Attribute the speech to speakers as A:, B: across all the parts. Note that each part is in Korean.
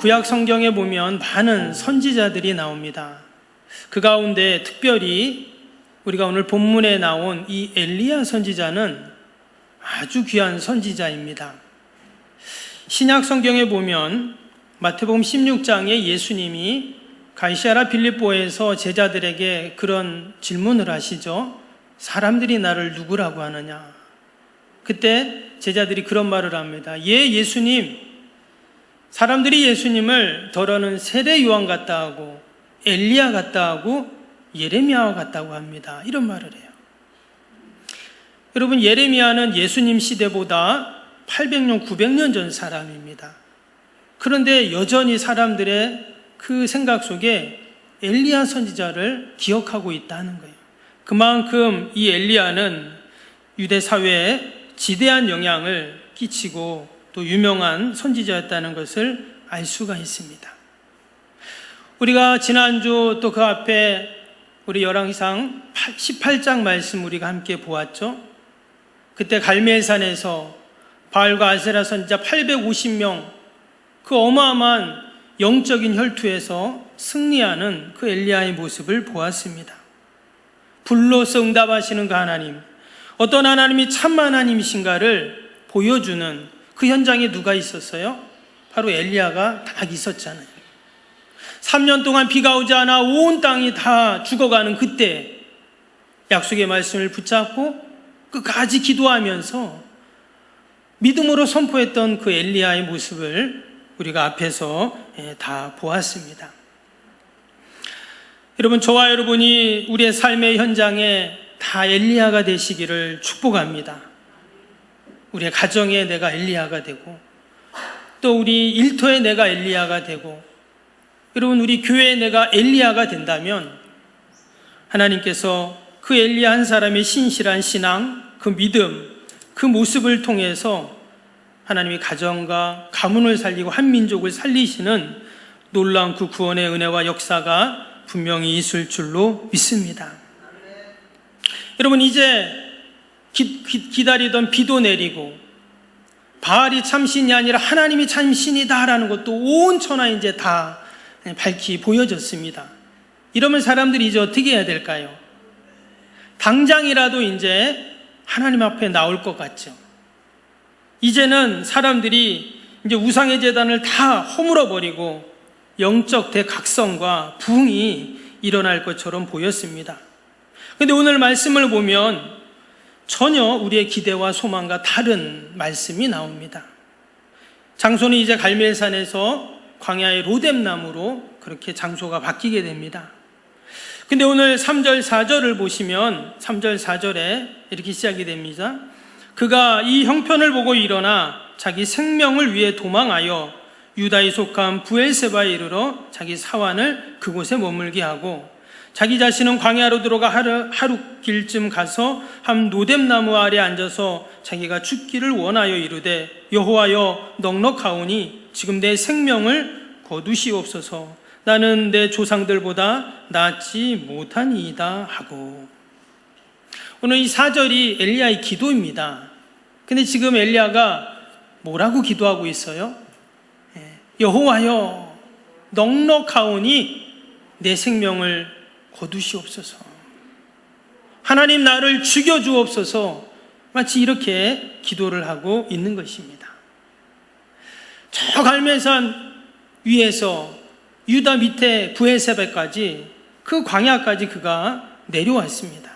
A: 구약 성경에 보면 많은 선지자들이 나옵니다. 그 가운데 특별히 우리가 오늘 본문에 나온 이 엘리야 선지자는 아주 귀한 선지자입니다. 신약 성경에 보면 마태복음 16장에 예수님이 가이시아라 빌립보에서 제자들에게 그런 질문을 하시죠. 사람들이 나를 누구라고 하느냐? 그때 제자들이 그런 말을 합니다. 예, 예수님. 사람들이 예수님을 더러는 세례 요한 같다 하고 엘리야 같다 하고 예레미야와 같다고 합니다. 이런 말을 해요. 여러분, 예레미야는 예수님 시대보다 800년, 900년 전 사람입니다. 그런데 여전히 사람들의 그 생각 속에 엘리야 선지자를 기억하고 있다는 거예요. 그만큼 이 엘리야는 유대 사회에 지대한 영향을 끼치고 또 유명한 선지자였다는 것을 알 수가 있습니다. 우리가 지난주 또 그 앞에 우리 열왕기상 18장 말씀 우리가 함께 보았죠. 그때 갈멜산에서 바알과 아세라 선지자 850명 그 어마어마한 영적인 혈투에서 승리하는 그 엘리야의 모습을 보았습니다. 불로서 응답하시는 그 하나님, 어떤 하나님이 참 하나님이신가를 보여주는 그 현장에 누가 있었어요? 바로 엘리야가 딱 있었잖아요. 3년 동안 비가 오지 않아 온 땅이 다 죽어가는 그때 약속의 말씀을 붙잡고 끝까지 기도하면서 믿음으로 선포했던 그 엘리야의 모습을 우리가 앞에서 예, 다 보았습니다. 여러분, 저와 여러분이 우리의 삶의 현장에 다 엘리야가 되시기를 축복합니다. 우리의 가정에 내가 엘리야가 되고, 또 우리 일터에 내가 엘리야가 되고, 여러분, 우리 교회에 내가 엘리야가 된다면, 하나님께서 그 엘리야 한 사람의 신실한 신앙, 그 믿음, 그 모습을 통해서 하나님이 가정과 가문을 살리고 한 민족을 살리시는 놀라운 그 구원의 은혜와 역사가 분명히 있을 줄로 믿습니다. 여러분 이제 기, 기, 다리던 비도 내리고 바알이 참신이 아니라 하나님이 참신이다라는 것도 온 천하 이제 다 밝히 보여졌습니다. 이러면 사람들이 이제 어떻게 해야 될까요? 당장이라도 이제 하나님 앞에 나올 것 같죠. 이제는 사람들이 이제 우상의 재단을 다 허물어 버리고 영적 대각성과 부흥이 일어날 것처럼 보였습니다. 근데 오늘 말씀을 보면 전혀 우리의 기대와 소망과 다른 말씀이 나옵니다. 장소는 이제 갈멜산에서 광야의 로뎀나무로 그렇게 장소가 바뀌게 됩니다. 근데 오늘 3절, 4절을 보시면 3절, 4절에 이렇게 시작이 됩니다. 그가 이 형편을 보고 일어나 자기 생명을 위해 도망하여 유다에 속한 부엘세바에 이르러 자기 사환을 그곳에 머물게 하고 자기 자신은 광야로 들어가 하루, 하루 길쯤 가서 한 노뎀나무 아래 앉아서 자기가 죽기를 원하여 이르되 여호와여 넉넉하오니 지금 내 생명을 거두시옵소서 나는 내 조상들보다 낫지 못하니이다 하고 오늘 이 사절이 엘리야의 기도입니다. 근데 지금 엘리야가 뭐라고 기도하고 있어요? 예, 여호와여 넉넉하오니 내 생명을 거두시옵소서. 하나님 나를 죽여 주옵소서. 마치 이렇게 기도를 하고 있는 것입니다. 저 갈매산 위에서 유다 밑에 부에세베까지 그 광야까지 그가 내려왔습니다.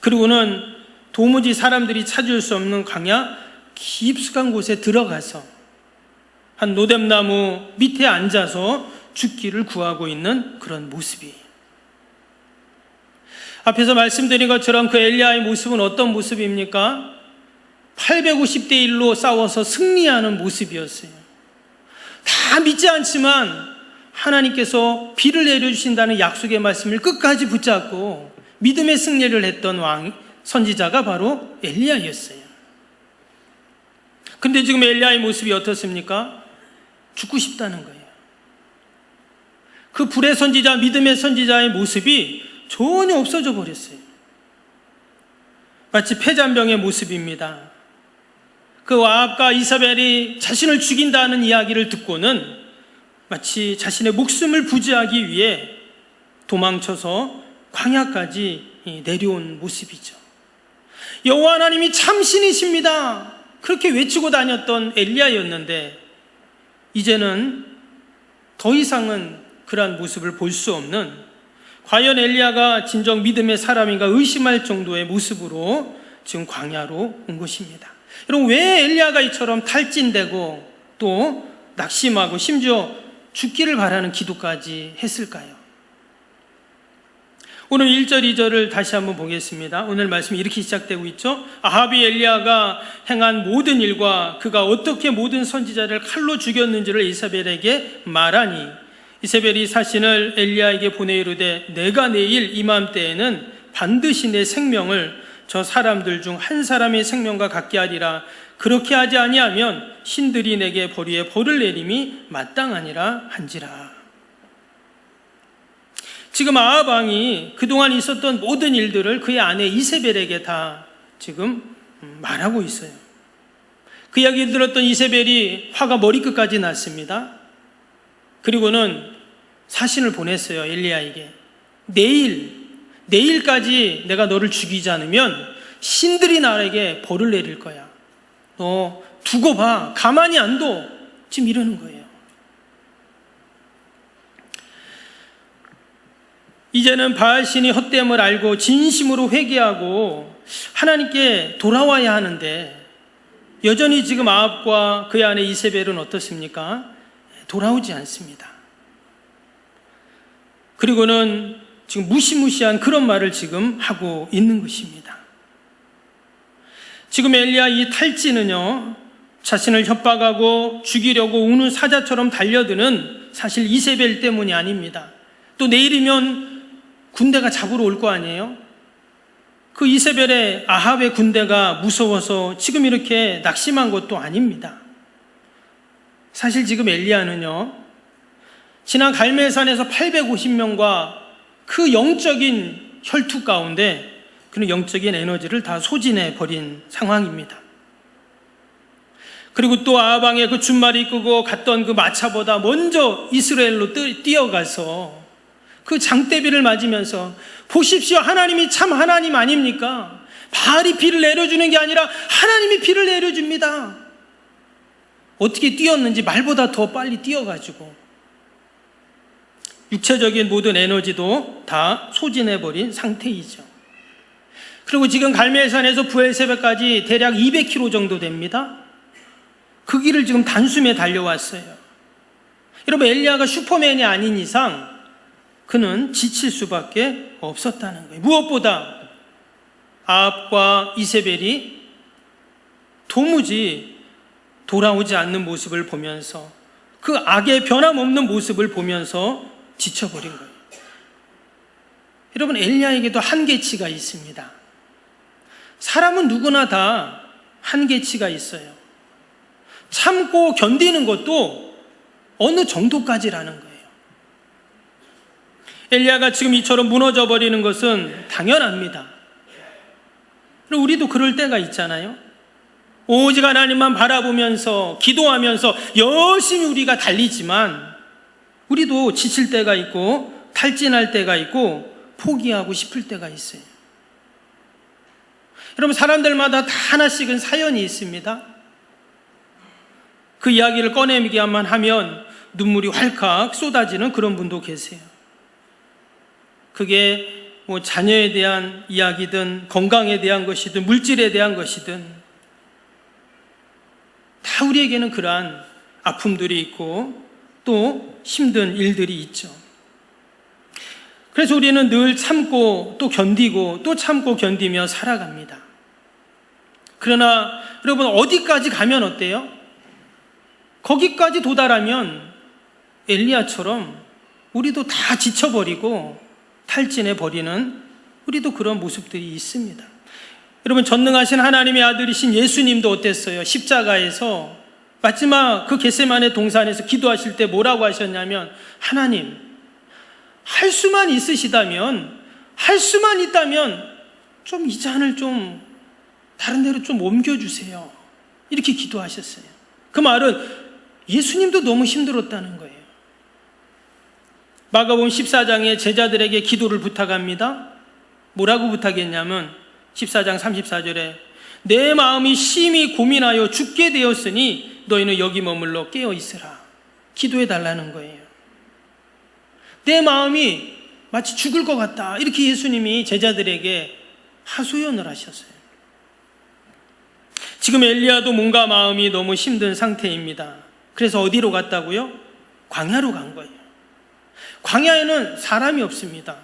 A: 그리고는 도무지 사람들이 찾을 수 없는 광야 깊숙한 곳에 들어가서 한 노뎀나무 밑에 앉아서 죽기를 구하고 있는 그런 모습이 앞에서 말씀드린 것처럼 그 엘리야의 모습은 어떤 모습입니까? 850대 1로 싸워서 승리하는 모습이었어요. 다 믿지 않지만 하나님께서 비를 내려주신다는 약속의 말씀을 끝까지 붙잡고 믿음의 승리를 했던 왕, 선지자가 바로 엘리야였어요. 근데 지금 엘리야의 모습이 어떻습니까? 죽고 싶다는 거예요. 그 불의 선지자, 믿음의 선지자의 모습이 전혀 없어져 버렸어요. 마치 폐잔병의 모습입니다. 그 와합과 이사벨이 자신을 죽인다는 이야기를 듣고는 마치 자신의 목숨을 부지하기 위해 도망쳐서 광야까지 내려온 모습이죠. 여호와 하나님이 참신이십니다. 그렇게 외치고 다녔던 엘리야였는데 이제는 더 이상은 그러한 모습을 볼 수 없는 과연 엘리야가 진정 믿음의 사람인가 의심할 정도의 모습으로 지금 광야로 온 것입니다. 여러분 왜 엘리야가 이처럼 탈진되고 또 낙심하고 심지어 죽기를 바라는 기도까지 했을까요? 오늘 1절, 2절을 다시 한번 보겠습니다. 오늘 말씀이 이렇게 시작되고 있죠. 아합이 엘리야가 행한 모든 일과 그가 어떻게 모든 선지자를 칼로 죽였는지를 이사벨에게 말하니 이사벨이 사신을 엘리야에게 보내 이르되 내가 내일 이맘때에는 반드시 내 생명을 저 사람들 중 한 사람의 생명과 같게 하리라 그렇게 하지 아니하면 신들이 내게 벌위에 벌을 내림이 마땅하니라 한지라 지금 아합 왕이 그동안 있었던 모든 일들을 그의 아내 이세벨에게 다 지금 말하고 있어요. 그 이야기를 들었던 이세벨이 화가 머리끝까지 났습니다. 그리고는 사신을 보냈어요. 엘리야에게. 내일, 내일까지 내가 너를 죽이지 않으면 신들이 나에게 벌을 내릴 거야. 너 두고 봐. 가만히 안 둬. 지금 이러는 거예요. 이제는 바알신이 헛됨을 알고 진심으로 회개하고 하나님께 돌아와야 하는데 여전히 지금 아합과 그의 아내 이세벨은 어떻습니까? 돌아오지 않습니다. 그리고는 지금 무시무시한 그런 말을 지금 하고 있는 것입니다. 지금 엘리야 이 탈지는요, 자신을 협박하고 죽이려고 우는 사자처럼 달려드는 사실 이세벨 때문이 아닙니다. 또 내일이면 군대가 잡으러 올 거 아니에요? 그 이세벨의 아합의 군대가 무서워서 지금 이렇게 낙심한 것도 아닙니다. 사실 지금 엘리야는요, 지난 갈멜산에서 850명과 그 영적인 혈투 가운데 그런 영적인 에너지를 다 소진해 버린 상황입니다. 그리고 또 아방의 그 준말이 이끄고 갔던 그 마차보다 먼저 이스라엘로 뛰어가서 그 장대비를 맞으면서 보십시오. 하나님이 참 하나님 아닙니까? 바알이 비를 내려주는 게 아니라 하나님이 비를 내려줍니다. 어떻게 뛰었는지 말보다 더 빨리 뛰어가지고 육체적인 모든 에너지도 다 소진해버린 상태이죠. 그리고 지금 갈멜산에서 부엘세베까지 대략 200km 정도 됩니다. 그 길을 지금 단숨에 달려왔어요. 여러분 엘리야가 슈퍼맨이 아닌 이상 그는 지칠 수밖에 없었다는 거예요. 무엇보다 아합과 이세벨이 도무지 돌아오지 않는 모습을 보면서 그 악의 변함없는 모습을 보면서 지쳐버린 거예요. 여러분 엘리야에게도 한계치가 있습니다. 사람은 누구나 다 한계치가 있어요. 참고 견디는 것도 어느 정도까지라는 거예요. 엘리야가 지금 이처럼 무너져 버리는 것은 당연합니다. 우리도 그럴 때가 있잖아요. 오직 하나님만 바라보면서 기도하면서 열심히 우리가 달리지만 우리도 지칠 때가 있고 탈진할 때가 있고 포기하고 싶을 때가 있어요. 여러분 사람들마다 다 하나씩은 사연이 있습니다. 그 이야기를 꺼내기만 하면 눈물이 활칵 쏟아지는 그런 분도 계세요. 그게 뭐 자녀에 대한 이야기든 건강에 대한 것이든 물질에 대한 것이든 다 우리에게는 그러한 아픔들이 있고 또 힘든 일들이 있죠. 그래서 우리는 늘 참고 또 견디고 또 참고 견디며 살아갑니다. 그러나 여러분 어디까지 가면 어때요? 거기까지 도달하면 엘리야처럼 우리도 다 지쳐버리고 탈진해 버리는 우리도 그런 모습들이 있습니다. 여러분 전능하신 하나님의 아들이신 예수님도 어땠어요? 십자가에서 마지막 그 겟세만의 동산에서 기도하실 때 뭐라고 하셨냐면 하나님 할 수만 있으시다면 할 수만 있다면 좀 이 잔을 좀 다른 데로 좀 옮겨 주세요. 이렇게 기도하셨어요. 그 말은 예수님도 너무 힘들었다는 거예요. 마가복음 14장에 제자들에게 기도를 부탁합니다. 뭐라고 부탁했냐면 14장 34절에 내 마음이 심히 고민하여 죽게 되었으니 너희는 여기 머물러 깨어 있으라. 기도해 달라는 거예요. 내 마음이 마치 죽을 것 같다. 이렇게 예수님이 제자들에게 하소연을 하셨어요. 지금 엘리야도 뭔가 마음이 너무 힘든 상태입니다. 그래서 어디로 갔다고요? 광야로 간 거예요. 광야에는 사람이 없습니다.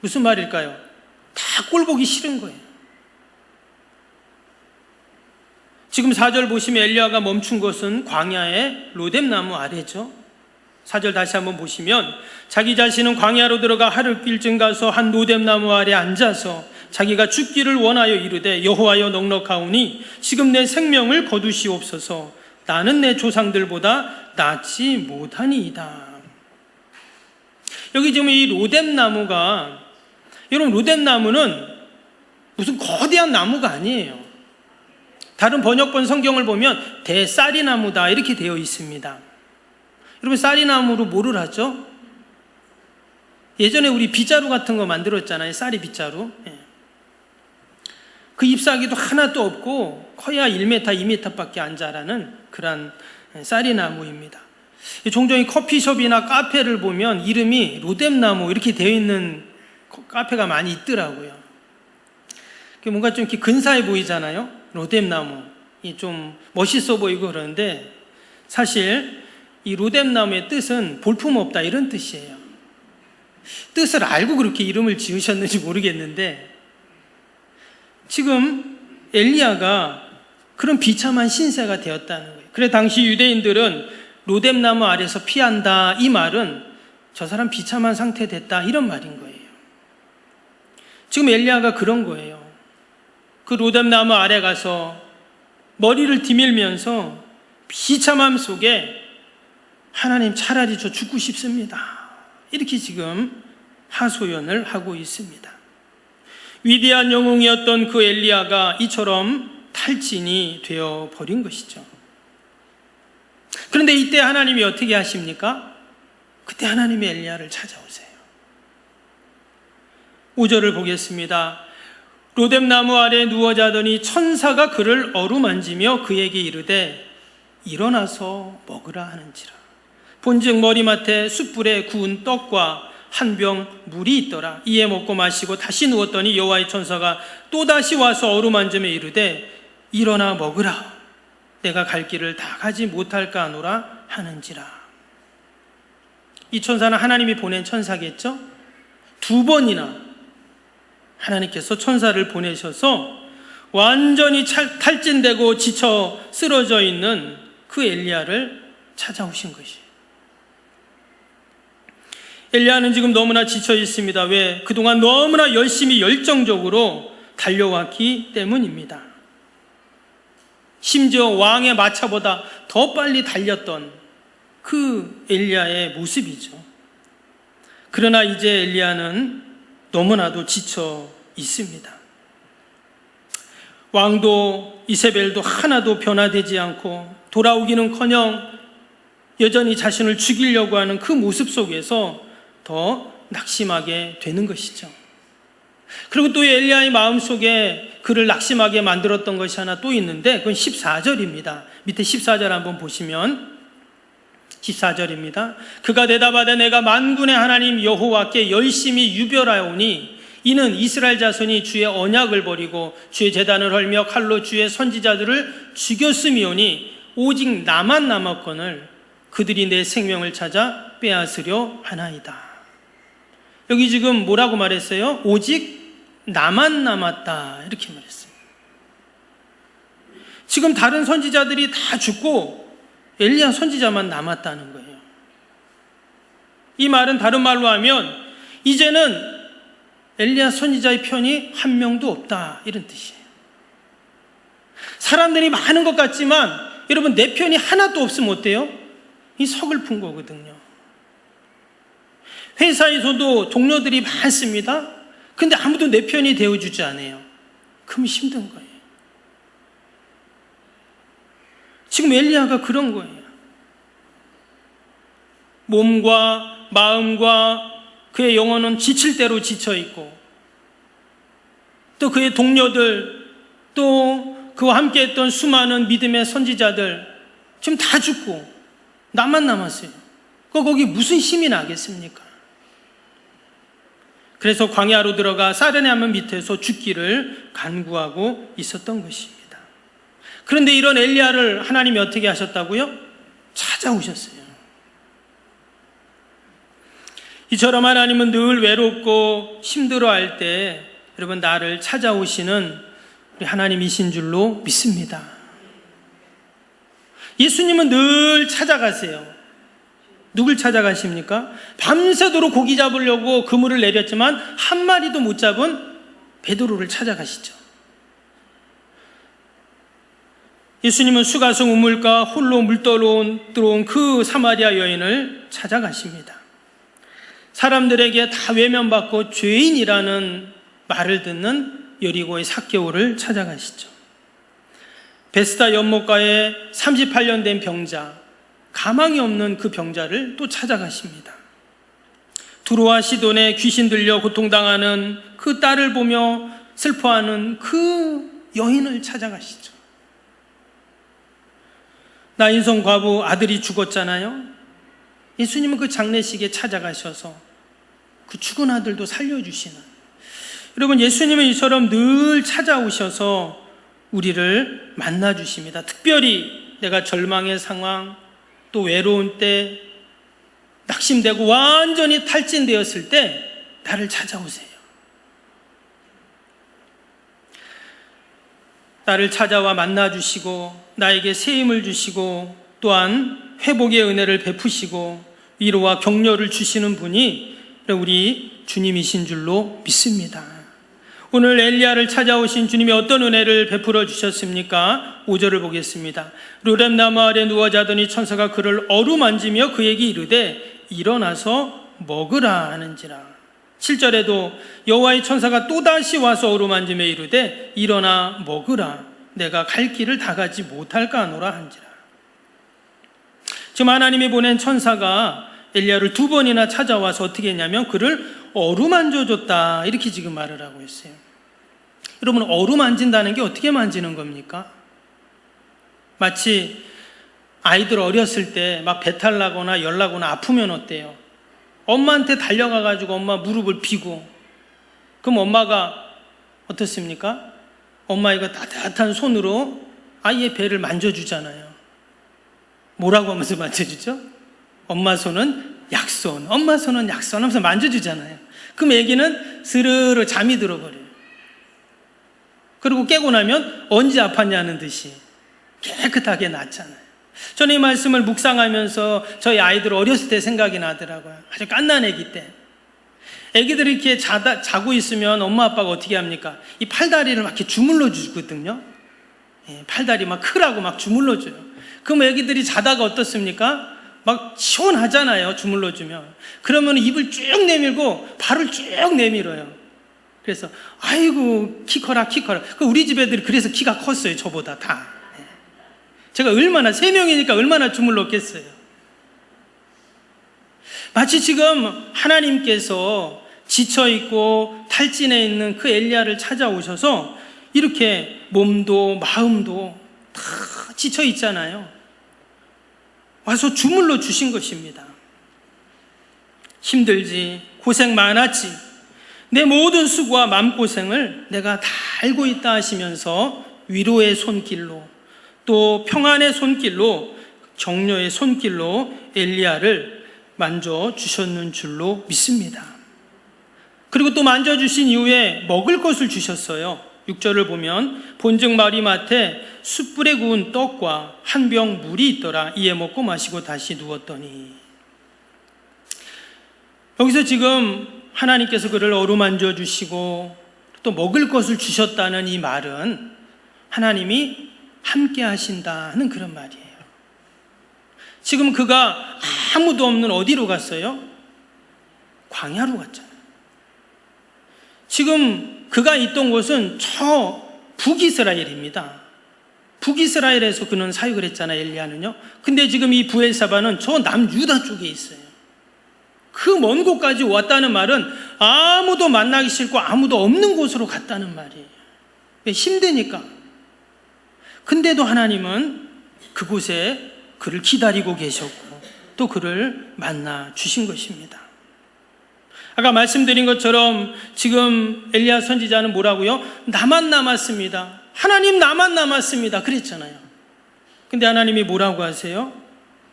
A: 무슨 말일까요? 다 꼴보기 싫은 거예요. 지금 4절 보시면 엘리야가 멈춘 것은 광야의 로뎀나무 아래죠. 4절 다시 한번 보시면 자기 자신은 광야로 들어가 하룻길쯤 가서 한 로뎀나무 아래 앉아서 자기가 죽기를 원하여 이르되 여호와여 넉넉하오니 지금 내 생명을 거두시옵소서 나는 내 조상들보다 낫지 못하니이다. 여기 지금 이 로뎀나무가 여러분 로뎀나무는 무슨 거대한 나무가 아니에요. 다른 번역본 성경을 보면 대쌀이나무다 이렇게 되어 있습니다. 여러분 쌀이나무로 뭐를 하죠? 예전에 우리 빗자루 같은 거 만들었잖아요. 쌀이 빗자루. 예. 그 잎사귀도 하나도 없고 커야 1m, 2m밖에 안 자라는 그런 쌀이나무입니다. 종종 이 커피숍이나 카페를 보면 이름이 로뎀나무 이렇게 되어 있는 카페가 많이 있더라고요. 뭔가 좀 이렇게 근사해 보이잖아요. 로뎀나무. 좀 멋있어 보이고 그러는데 사실 이 로뎀나무의 뜻은 볼품없다 이런 뜻이에요. 뜻을 알고 그렇게 이름을 지으셨는지 모르겠는데 지금 엘리야가 그런 비참한 신세가 되었다는 거예요. 그래 당시 유대인들은 로뎀나무 아래서 피한다 이 말은 저 사람 비참한 상태 됐다 이런 말인 거예요. 지금 엘리야가 그런 거예요. 그 로뎀나무 아래 가서 머리를 디밀면서 비참함 속에 하나님 차라리 저 죽고 싶습니다. 이렇게 지금 하소연을 하고 있습니다. 위대한 영웅이었던 그 엘리야가 이처럼 탈진이 되어 버린 것이죠. 그런데 이때 하나님이 어떻게 하십니까? 그때 하나님이 엘리야를 찾아오세요. 5절을 보겠습니다. 로뎀나무 아래 누워 자더니 천사가 그를 어루만지며 그에게 이르되 일어나서 먹으라 하는지라. 본즉 머리맡에 숯불에 구운 떡과 한 병 물이 있더라. 이에 먹고 마시고 다시 누웠더니 여호와의 천사가 또 다시 와서 어루만지며 이르되 일어나 먹으라. 내가 갈 길을 다 가지 못할까 하노라 하는지라. 이 천사는 하나님이 보낸 천사겠죠? 두 번이나 하나님께서 천사를 보내셔서 완전히 탈진되고 지쳐 쓰러져 있는 그 엘리야를 찾아오신 것이. 엘리야는 지금 너무나 지쳐 있습니다. 왜? 그동안 너무나 열심히 열정적으로 달려왔기 때문입니다. 심지어 왕의 마차보다 더 빨리 달렸던 그 엘리야의 모습이죠. 그러나 이제 엘리야는 너무나도 지쳐 있습니다. 왕도 이세벨도 하나도 변화되지 않고 돌아오기는 커녕 여전히 자신을 죽이려고 하는 그 모습 속에서 더 낙심하게 되는 것이죠. 그리고 또 엘리야의 마음 속에 그를 낙심하게 만들었던 것이 하나 또 있는데 그건 14절입니다. 밑에 14절 한번 보시면 14절입니다. 그가 대답하되 내가 만군의 하나님 여호와께 열심히 유별하오니 이는 이스라엘 자손이 주의 언약을 버리고 주의 재단을 헐며 칼로 주의 선지자들을 죽였음이오니 오직 나만 남았거늘 그들이 내 생명을 찾아 빼앗으려 하나이다. 여기 지금 뭐라고 말했어요? 오직 나만 남았다. 이렇게 말했어요. 지금 다른 선지자들이 다 죽고 엘리야 선지자만 남았다는 거예요. 이 말은 다른 말로 하면 이제는 엘리야 선지자의 편이 한 명도 없다. 이런 뜻이에요. 사람들이 많은 것 같지만 여러분 내 편이 하나도 없으면 어때요? 이 서글픈 거거든요. 회사에서도 동료들이 많습니다. 근데 아무도 내 편이 되어주지 않아요. 그럼 힘든 거예요. 지금 엘리야가 그런 거예요. 몸과 마음과 그의 영혼은 지칠 대로 지쳐 있고 또 그의 동료들 또 그와 함께 했던 수많은 믿음의 선지자들 지금 다 죽고 나만 남았어요. 그 거기 무슨 힘이 나겠습니까? 그래서 광야로 들어가 사르네암 밑에서 죽기를 간구하고 있었던 것입니다. 그런데 이런 엘리야를 하나님이 어떻게 하셨다고요? 찾아오셨어요. 이처럼 하나님은 늘 외롭고 힘들어할 때 여러분 나를 찾아오시는 우리 하나님이신 줄로 믿습니다. 예수님은 늘 찾아가세요. 누굴 찾아가십니까? 밤새도록 고기 잡으려고 그물을 내렸지만 한 마리도 못 잡은 베드로를 찾아가시죠. 예수님은 수가성 우물가 홀로 물들어온 들어온 그 사마리아 여인을 찾아가십니다. 사람들에게 다 외면받고 죄인이라는 말을 듣는 여리고의 사개오를 찾아가시죠. 베스다 연못가에 38년 된 병자, 가망이 없는 그 병자를 또 찾아가십니다. 두로와 시돈에 귀신 들려 고통당하는 그 딸을 보며 슬퍼하는 그 여인을 찾아가시죠. 나인성 과부 아들이 죽었잖아요. 예수님은 그 장례식에 찾아가셔서 그 죽은 아들도 살려주시는 여러분 예수님은 이처럼 늘 찾아오셔서 우리를 만나 주십니다. 특별히 내가 절망의 상황 또 외로운 때 낙심되고 완전히 탈진되었을 때 나를 찾아오세요. 나를 찾아와 만나 주시고 나에게 새 힘을 주시고 또한 회복의 은혜를 베푸시고 위로와 격려를 주시는 분이 우리 주님이신 줄로 믿습니다. 오늘 엘리야를 찾아오신 주님이 어떤 은혜를 베풀어 주셨습니까? 5절을 보겠습니다. 루렘 나무 아래 누워 자더니 천사가 그를 어루만지며 그에게 이르되 일어나서 먹으라 하는지라. 7절에도 여호와의 천사가 또다시 와서 어루만지며 이르되 일어나 먹으라 내가 갈 길을 다 가지 못할까 하노라 한지라. 지금 하나님이 보낸 천사가 엘리야를 두 번이나 찾아와서 어떻게 했냐면 그를 어루만져 줬다. 이렇게 지금 말을 하고 있어요. 여러분 어루만진다는 게 어떻게 만지는 겁니까? 마치 아이들 어렸을 때 막 배탈 나거나 열 나거나 아프면 어때요? 엄마한테 달려가 가지고 엄마 무릎을 비고 그럼 엄마가 어떻습니까? 엄마 이거 따뜻한 손으로 아이의 배를 만져주잖아요. 뭐라고 하면서 만져주죠? 엄마 손은 약손, 엄마 손은 약손 하면서 만져주잖아요. 그럼 애기는 스르르 잠이 들어버려요. 그리고 깨고 나면 언제 아팠냐는 듯이 깨끗하게 낫잖아요. 저는 이 말씀을 묵상하면서 저희 아이들 어렸을 때 생각이 나더라고요. 아주 깐난 애기 때. 애기들이 이렇게 자다, 자고 있으면 엄마 아빠가 어떻게 합니까? 이 팔다리를 막 이렇게 주물러 주거든요. 예, 팔다리 막 크라고 막 주물러 줘요. 그럼 애기들이 자다가 어떻습니까? 막 시원하잖아요. 주물러 주면. 그러면 입을 쭉 내밀고 발을 쭉 내밀어요. 그래서 아이고 키 커라 키 커라. 그 우리 집 애들이 그래서 키가 컸어요. 저보다 다. 예. 제가 얼마나 세 명이니까 얼마나 주물렀겠어요. 마치 지금 하나님께서 지쳐 있고 탈진해 있는 그 엘리야를 찾아오셔서 이렇게 몸도 마음도 다 지쳐 있잖아요. 와서 주물러 주신 것입니다. 힘들지, 고생 많았지, 내 모든 수고와 마음고생을 내가 다 알고 있다 하시면서 위로의 손길로 또 평안의 손길로 격려의 손길로 엘리야를 만져 주셨는 줄로 믿습니다. 그리고 또 만져 주신 이후에 먹을 것을 주셨어요. 6절을 보면 본즉 마리마테 숯불에 구운 떡과 한 병 물이 있더라. 이에 먹고 마시고 다시 누웠더니 여기서 지금 하나님께서 그를 어루만져 주시고 또 먹을 것을 주셨다는 이 말은 하나님이 함께 하신다는 그런 말이에요. 지금 그가 아무도 없는 어디로 갔어요? 광야로 갔잖아요. 지금 그가 있던 곳은 저 북이스라엘입니다. 북이스라엘에서 그는 사육을 했잖아요, 엘리야는요. 근데 지금 이 부엘사바는 저 남유다 쪽에 있어요. 그 먼 곳까지 왔다는 말은 아무도 만나기 싫고 아무도 없는 곳으로 갔다는 말이에요. 왜? 힘드니까. 근데도 하나님은 그곳에 그를 기다리고 계셨고 또 그를 만나 주신 것입니다. 아까 말씀드린 것처럼 지금 엘리야 선지자는 뭐라고요? 나만 남았습니다. 하나님 나만 남았습니다. 그랬잖아요. 근데 하나님이 뭐라고 하세요?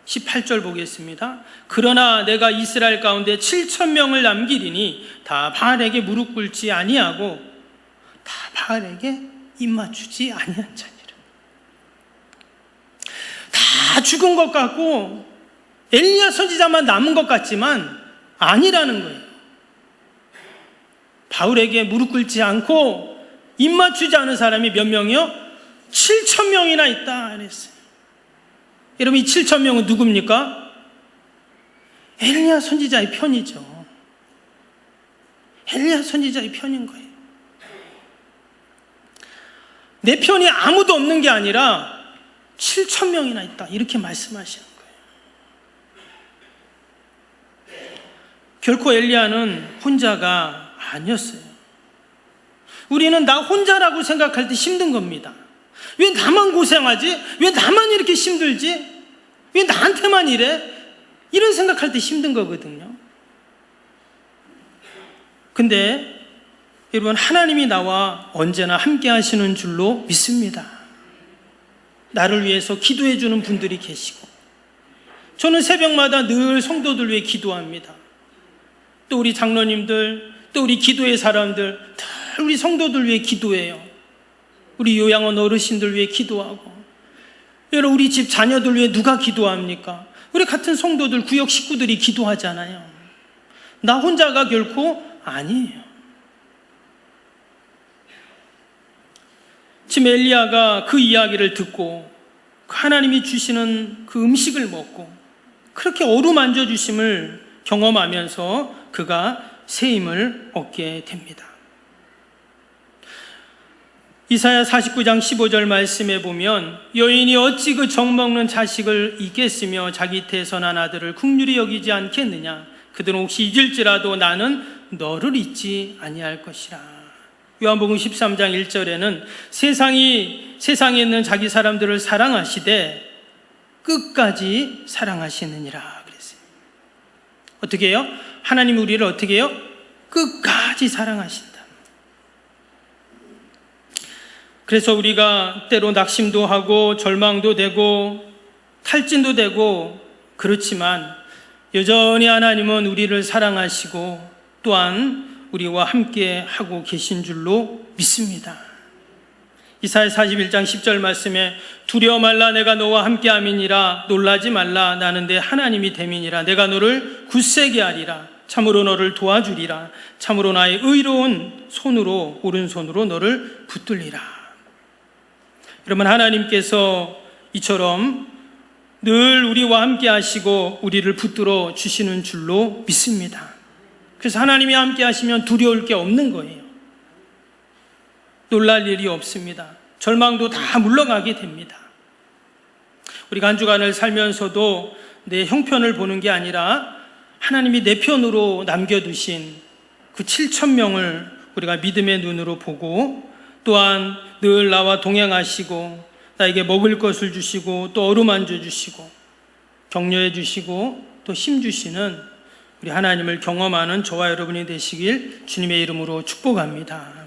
A: 18절 보겠습니다. 그러나 내가 이스라엘 가운데 7천 명을 남기리니 다 바알에게 무릎 꿇지 아니하고 다 바알에게 입 맞추지 아니한 자니라. 다 죽은 것 같고 엘리야 선지자만 남은 것 같지만 아니라는 거예요. 바울에게 무릎 꿇지 않고 입 맞추지 않은 사람이 몇 명이요? 7천 명이나 있다 그랬어요. 여러분 이 7천 명은 누굽니까? 엘리야 선지자의 편이죠. 엘리야 선지자의 편인 거예요. 내 편이 아무도 없는 게 아니라 7천 명이나 있다 이렇게 말씀하시는 거예요. 결코 엘리야는 혼자가 아니었어요. 우리는 나 혼자라고 생각할 때 힘든 겁니다. 왜 나만 고생하지? 왜 나만 이렇게 힘들지? 왜 나한테만 이래? 이런 생각할 때 힘든 거거든요. 근데 여러분, 하나님이 나와 언제나 함께 하시는 줄로 믿습니다. 나를 위해서 기도해 주는 분들이 계시고, 저는 새벽마다 늘 성도들 위해 기도합니다. 또 우리 장로님들, 또 우리 기도의 사람들, 늘 우리 성도들 위해 기도해요. 우리 요양원 어르신들 위해 기도하고, 여러분 우리 집 자녀들 위해 누가 기도합니까? 우리 같은 성도들 구역 식구들이 기도하잖아요. 나 혼자가 결코 아니에요. 지금 엘리야가 그 이야기를 듣고 하나님이 주시는 그 음식을 먹고 그렇게 어루만져 주심을 경험하면서 그가 새 힘을 얻게 됩니다. 이사야 49장 15절 말씀에 보면 여인이 어찌 그 정먹는 자식을 잊겠으며 자기 태선한 아들을 국률이 여기지 않겠느냐 그들은 혹시 잊을지라도 나는 너를 잊지 아니할 것이라 요한복음 13장 1절에는 세상이 세상에 있는 자기 사람들을 사랑하시되 끝까지 사랑하시느니라 그랬어요. 어떻게 해요? 하나님 우리를 어떻게 해요? 끝까지 사랑하신다. 그래서 우리가 때로 낙심도 하고 절망도 되고 탈진도 되고 그렇지만 여전히 하나님은 우리를 사랑하시고 또한 우리와 함께 하고 계신 줄로 믿습니다. 이사야 41장 10절 말씀에 두려워 말라 내가 너와 함께 함이니라. 놀라지 말라 나는 내 하나님이 됨이니라. 내가 너를 굳세게 하리라. 참으로 너를 도와주리라. 참으로 나의 의로운 손으로 오른손으로 너를 붙들리라. 여러분 하나님께서 이처럼 늘 우리와 함께 하시고 우리를 붙들어 주시는 줄로 믿습니다. 그래서 하나님이 함께 하시면 두려울 게 없는 거예요. 놀랄 일이 없습니다. 절망도 다 물러가게 됩니다. 우리가 한 주간을 살면서도 내 형편을 보는 게 아니라 하나님이 내 편으로 남겨두신 그 7천 명을 우리가 믿음의 눈으로 보고 또한 늘 나와 동행하시고 나에게 먹을 것을 주시고 또 어루만져 주시고 격려해 주시고 또 힘 주시는 우리 하나님을 경험하는 저와 여러분이 되시길 주님의 이름으로 축복합니다.